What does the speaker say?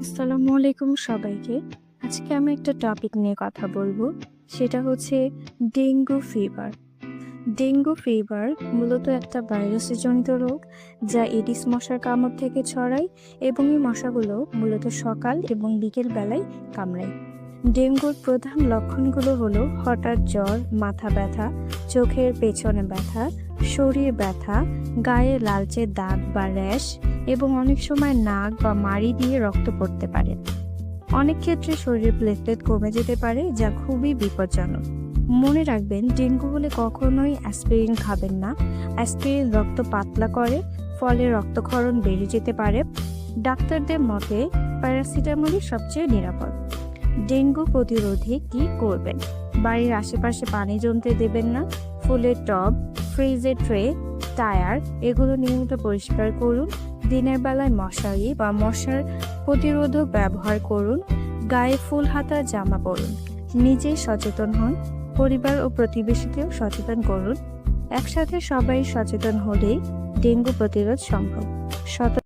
আসসালামু আলাইকুম সবাইকে। আজকে আমি একটা টপিক নিয়ে কথা বলব। সেটা হচ্ছে ডেঙ্গু ফিভার ডেঙ্গু ফিভার মূলত একটা ভাইরাসে জনিত রোগ যা এডিস মশার কামড় থেকে ছড়ায় এবং এই মশাগুলো মূলত সকাল এবং বিকেল বেলায় কামড়ায়। ডেঙ্গুর প্রধান লক্ষণগুলো হলো হঠাৎ জ্বর, মাথা ব্যথা, চোখের পেছনে ব্যথা, শরীর ব্যথা, গায়ে লালচে দাগ বা র্যাশ এবং অনেক সময় নাক বা মাড়ি দিয়ে রক্ত পড়তে পারে। অনেক ক্ষেত্রে শরীরের প্লেটলেট কমে যেতে পারে, যা খুবই বিপজ্জনক। মনে রাখবেন, ডেঙ্গু হলে কখনোই অ্যাসপিরিন খাবেন না। অ্যাসপিরিন রক্ত পাতলা করে, ফলে রক্তক্ষরণ বেড়ে যেতে পারে। ডাক্তারদের মতে প্যারাসিটামলই সবচেয়ে নিরাপদ। ডেঙ্গু প্রতিরোধে কি করবেন? বাড়ির আশেপাশে পানি জমতে দেবেন না, ফুলের টব, ফ্রিজের ট্রে, টায়ার, এগুলো নিয়মিত পরিষ্কার করুন, দিনের বেলায় মশারি বা মশার প্রতিরোধক ব্যবহার করুন, গায়ে ফুল হাতা জামা পরুন নিজে সচেতন হন, পরিবার ও প্রতিবেশীকেও সচেতন করুন। একসাথে সবাই সচেতন হলেই ডেঙ্গু প্রতিরোধ সম্ভব। সত